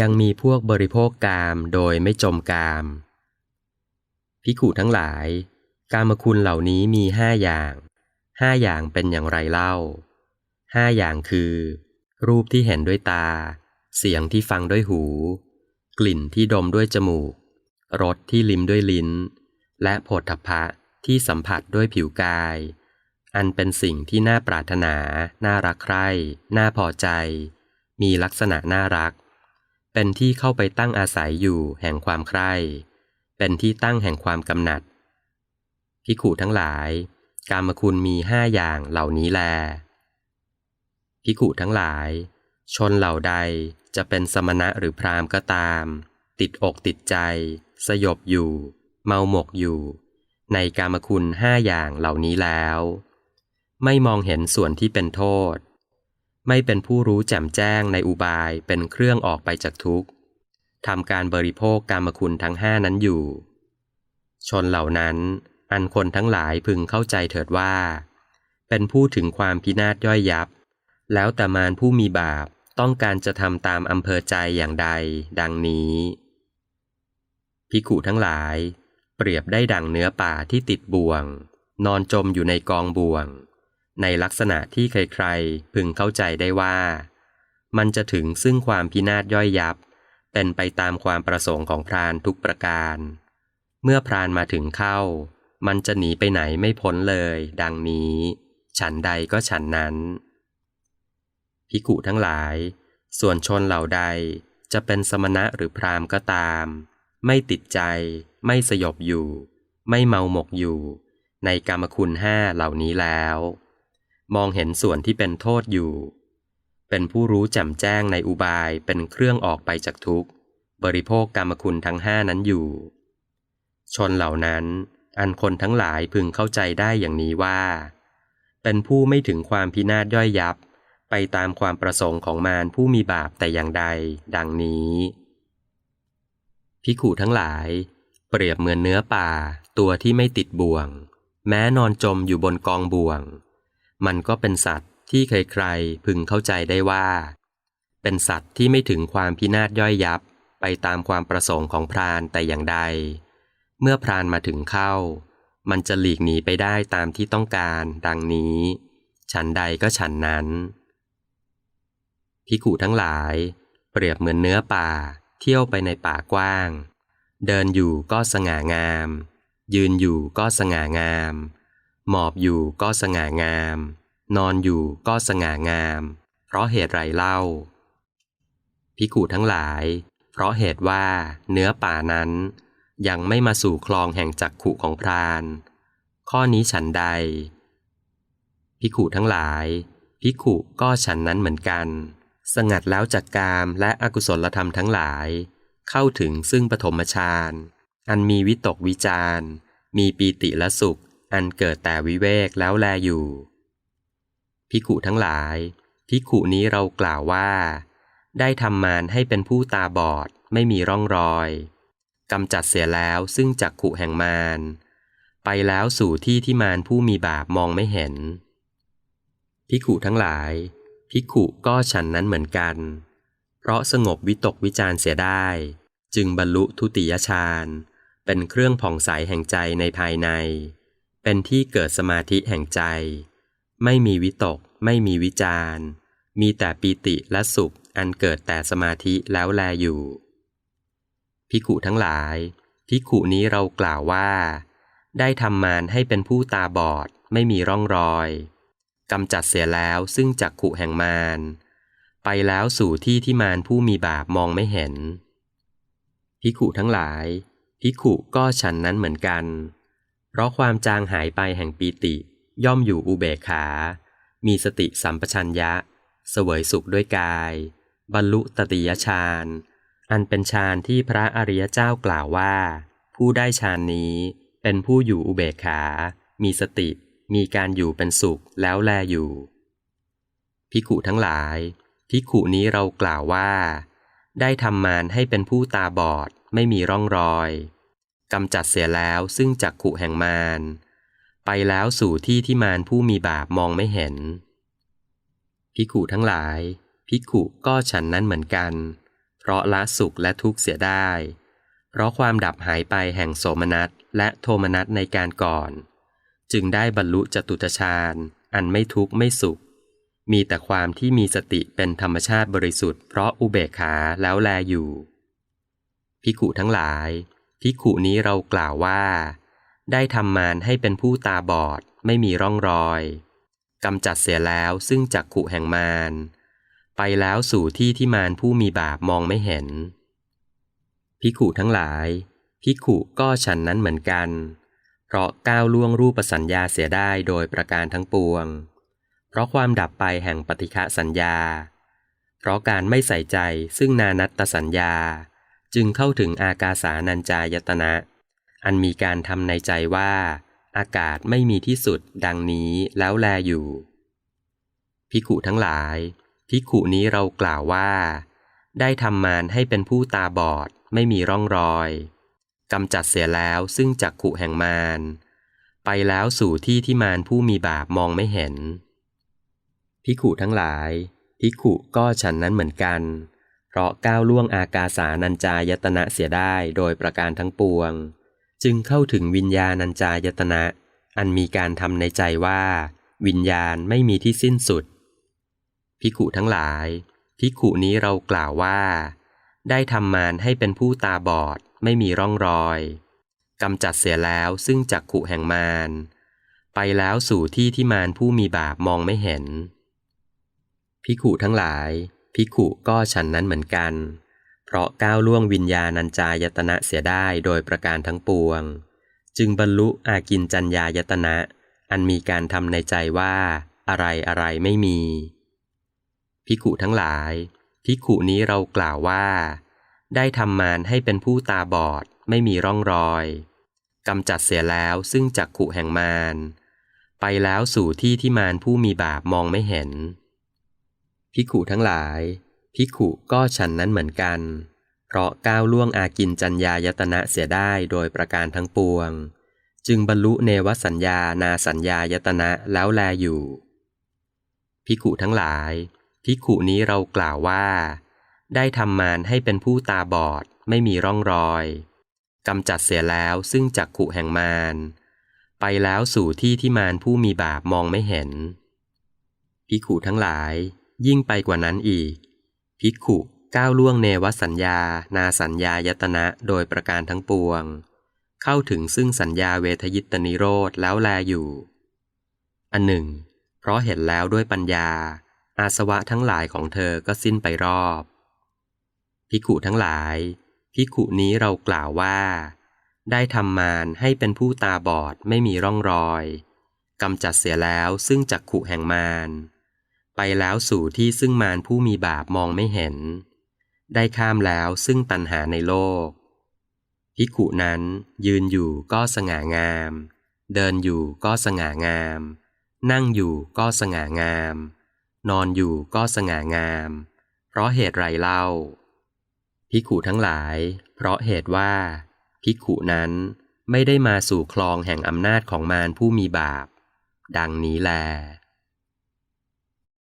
ยังมีพวกบริโภคกามโดยไม่จมกาม พิขุทั้งหลาย กามคุณเหล่านี้มีห้าอย่างห้าอย่างเป็นอย่างไรเล่าห้าอย่างคือ รูปที่เห็นด้วยตา เสียงที่ฟังด้วยหู กลิ่นที่ดมด้วยจมูก รสที่ลิ้มด้วยลิ้น และโผฏฐัพพะที่สัมผัสด้วยผิวกาย อันเป็นสิ่งที่น่าปรารถนา น่ารักใคร่ น่าพอใจ มีลักษณะน่ารัก เป็นที่เข้าไปตั้งอาศัยอยู่แห่งความใคร่เป็นที่ตั้งแห่งความกำหนัดพิขูทั้งหลาย กามคุณมีห้าอย่างเหล่านี้แลพิขูทั้งหลาย ชนเหล่าใดจะเป็นสมณะหรือพราหมณ์ก็ตาม ติดอกติดใจ สยบอยู่ เมาหมกอยู่ ในกามคุณห้าอย่างเหล่านี้แล้ว ไม่มองเห็นส่วนที่เป็นโทษ ไม่เป็นผู้รู้แจ่มแจ้งในอุบายเป็นเครื่องออกไปจากทุกข์ทำการบริโภคกามคุณทั้งห้านั้นอยู่ ชนเหล่านั้น อันคนทั้งหลายพึงเข้าใจเถิดว่า เป็นผู้ถึงความพินาศย่อยยับ แล้วแต่มารผู้มีบาปต้องการจะทำตามอำเภอใจอย่างใด ดังนี้พิขุทั้งหลาย เปรียบได้ดังเนื้อป่าที่ติดบ่วง นอนจมอยู่ในกองบ่วง ในลักษณะที่ใครๆ พึงเข้าใจได้ว่า มันจะถึงซึ่งความพินาศย่อยยับ เป็นไปตามความประสงค์ของพรานทุกประการ เมื่อพรานมาถึงเข้า มันจะหนีไปไหนไม่พ้นเลย ดังนี้ ฉันใดก็ฉันนั้นพิกุทั้งหลาย ส่วนชนเหล่าใดจะเป็นสมณะหรือพรามก็ตาม ไม่ติดใจ ไม่สยบอยู่ ไม่เมาหมกอยู่ ในกรรมคุณห้าเหล่านี้แล้ว มองเห็นส่วนที่เป็นโทษอยู่ เป็นผู้รู้แจ่มแจ้งในอุบายเป็นเครื่องออกไปจากทุกข์ บริโภคกรรมคุณทั้งห้านั้นอยู่ ชนเหล่านั้น อันคนทั้งหลายพึงเข้าใจได้อย่างนี้ว่า เป็นผู้ไม่ถึงความพินาศย่อยยับ ไปตามความประสงค์ของมารผู้มีบาปแต่อย่างใด ดังนี้พิขูทั้งหลาย เปรียบเหมือนเนื้อป่าตัวที่ไม่ติดบ่วง แม้นอนจมอยู่บนกองบ่วง มันก็เป็นสัตว์ที่ใครๆพึงเข้าใจได้ว่า เป็นสัตว์ที่ไม่ถึงความพินาศย่อยยับไปตามความประสงค์ของพรานแต่อย่างใด เมื่อพรานมาถึงเข้า มันจะหลีกหนีไปได้ตามที่ต้องการดังนี้ ฉันใดก็ฉันนั้นพิขุทั้งหลาย เปรียบเหมือนเนื้อป่า เที่ยวไปในป่ากว้าง เดินอยู่ก็สง่างาม ยืนอยู่ก็สง่างาม หมอบอยู่ก็สง่างาม นอนอยู่ก็สง่างาม เพราะเหตุไรเล่า พิขุทั้งหลาย เพราะเหตุว่าเนื้อป่านั้น ยังไม่มาสู่คลองแห่งจักขุของพราน ข้อนี้ฉันใด พิขุทั้งหลาย พิขุก็ฉันนั้นเหมือนกัน สงัดแล้วจากกามและอกุศลธรรมทั้งหลาย เข้าถึงซึ่งปฐมฌานอันมีวิตกวิจารมีปีติและสุข อันเกิดแต่วิเวกแล้วแลอยู่ พิขุทั้งหลาย พิขุนี้เรากล่าวว่า ได้ทำมารให้เป็นผู้ตาบอดไม่มีร่องรอยกำจัดเสียแล้วซึ่งจักขุแห่งมารไปแล้วสู่ที่ที่มารผู้มีบาปมองไม่เห็น พิขุทั้งหลาย พิขุก็ฉันนั้นเหมือนกัน เพราะสงบวิตกวิจารเสียได้ จึงบรรลุทุติยฌานเป็นเครื่องผ่องใสแห่งใจในภายใน เป็นที่เกิดสมาธิแห่งใจ ไม่มีวิตก ไม่มีวิจารมีแต่ปีติและสุขอันเกิดแต่สมาธิแล้วแลอยู่พิขุทั้งหลายพิขุนี้เรากล่าวว่า ได้ทำมารให้เป็นผู้ตาบอดไม่มีร่องรอยกำจัดเสียแล้วซึ่งจักขุแห่งมารไปแล้วสู่ที่ที่มารผู้มีบาปมองไม่เห็นพิขุทั้งหลายพิขุก็ฉันนั้นเหมือนกัน เพราะความจางหายไปแห่งปีติ ย่อมอยู่อุเบกขา มีสติสัมปชัญญะ เสวยสุขด้วยกาย บรรลุตติยฌาน อันเป็นฌานที่พระอริยเจ้ากล่าวว่า ผู้ได้ฌานนี้เป็นผู้อยู่อุเบกขา มีสติ มีการอยู่เป็นสุขแล้วแลอยู่ พิขุทั้งหลาย พิขุนี้เรากล่าวว่า ได้ทำมารให้เป็นผู้ตาบอดไม่มีร่องรอย กำจัดเสียแล้วซึ่งจักขุแห่งมารไปแล้วสู่ที่ที่มารผู้มีบาปมองไม่เห็น พิขุทั้งหลาย พิขุก็ฉันนั้นเหมือนกัน เพราะละสุขและทุกข์เสียได้ เพราะความดับหายไปแห่งโสมนัสและโทมนัสในการก่อน จึงได้บรรลุจตุตฌานอันไม่ทุกข์ไม่สุข มีแต่ความที่มีสติเป็นธรรมชาติบริสุทธิ์เพราะอุเบกขาแล้วแลอยู่ พิขุทั้งหลาย พิขุนี้เรากล่าวว่า ได้ทำมารให้เป็นผู้ตาบอดไม่มีร่องรอยกำจัดเสียแล้วซึ่งจักขุแห่งมารไปแล้วสู่ที่ที่มารผู้มีบาปมองไม่เห็นพิขุทั้งหลายพิขุก็ฉันนั้นเหมือนกัน เพราะก้าวล่วงรูปสัญญาเสียได้โดยประการทั้งปวง เพราะความดับไปแห่งปฏิฆะสัญญา เพราะการไม่ใส่ใจซึ่งนานัตตสัญญา จึงเข้าถึงอากาสานัญจายตนะ อันมีการทำในใจว่า อากาศไม่มีที่สุดดังนี้แล้วแลอยู่ พิขุทั้งหลาย พิขุนี้เรากล่าวว่า ได้ทำมารให้เป็นผู้ตาบอดไม่มีร่องรอยกำจัดเสียแล้วซึ่งจักขุแห่งมารไปแล้วสู่ที่ที่มารผู้มีบาปมองไม่เห็น พิขุทั้งหลาย พิขุก็ฉันนั้นเหมือนกัน เพราะก้าวล่วงอากาสานัญจายตนะเสียได้โดยประการทั้งปวง จึงเข้าถึงวิญญาณัญจายตนะ อันมีการทำในใจว่า วิญญาณไม่มีที่สิ้นสุด พิขุทั้งหลาย พิขุนี้เรากล่าวว่า ได้ทำมารให้เป็นผู้ตาบอดไม่มีร่องรอยกำจัดเสียแล้วซึ่งจักขุแห่งมารไปแล้วสู่ที่ที่มารผู้มีบาปมองไม่เห็นพิขุทั้งหลาย พิขุก็ฉันนั้นเหมือนกัน เพราะก้าวล่วงวิญญาณัญจายตนะเสียได้โดยประการทั้งปวง จึงบรรลุอากินจัญญายตนะ อันมีการทำในใจว่า อะไรอะไรไม่มีพิขุทั้งหลายพิขุนี้เรากล่าวว่า ได้ทำมารให้เป็นผู้ตาบอดไม่มีร่องรอยกำจัดเสียแล้วซึ่งจักขุแห่งมารไปแล้วสู่ที่ที่มารผู้มีบาปมองไม่เห็น พิขุทั้งหลายพิขุก็ฉันนั้นเหมือนกัน เพราะก้าวล่วงอากินจัญญายตนะเสียได้โดยประการทั้งปวง จึงบรรลุเนวสัญญานาสัญญายตนะแล้วแลอยู่พิขุทั้งหลาย ภิกขุนี้เรากล่าวว่า ได้ทำมารให้เป็นผู้ตาบอดไม่มีร่องรอยกำจัดเสียแล้วซึ่งจักขุแห่งมารไปแล้วสู่ที่ที่มารผู้มีบาปมองไม่เห็นภิกขุทั้งหลาย ยิ่งไปกว่านั้นอีก ภิกขุก้าวล่วงเนวสัญญา นาสัญญายตนะโดยประการทั้งปวง เข้าถึงซึ่งสัญญาเวทยิตนิโรธแล้วแลอยู่ อันหนึ่ง เพราะเห็นแล้วด้วยปัญญา อาสวะทั้งหลายของเธอก็สิ้นไปรอบพิขุทั้งหลายพิขุนี้เรากล่าวว่า ได้ทำมารให้เป็นผู้ตาบอดไม่มีร่องรอยกำจัดเสียแล้วซึ่งจักขุแห่งมาร ไปแล้วสู่ที่ซึ่งมารผู้มีบาปมองไม่เห็น ได้ข้ามแล้วซึ่งตัณหาในโลก พิขุนั้นยืนอยู่ก็สง่างาม เดินอยู่ก็สง่างาม นั่งอยู่ก็สง่างาม นอนอยู่ก็สง่างาม เพราะเหตุไรเล่า พิขุทั้งหลาย เพราะเหตุว่า พิขุนั้นไม่ได้มาสู่คลองแห่งอำนาจของมารผู้มีบาป ดังนี้แล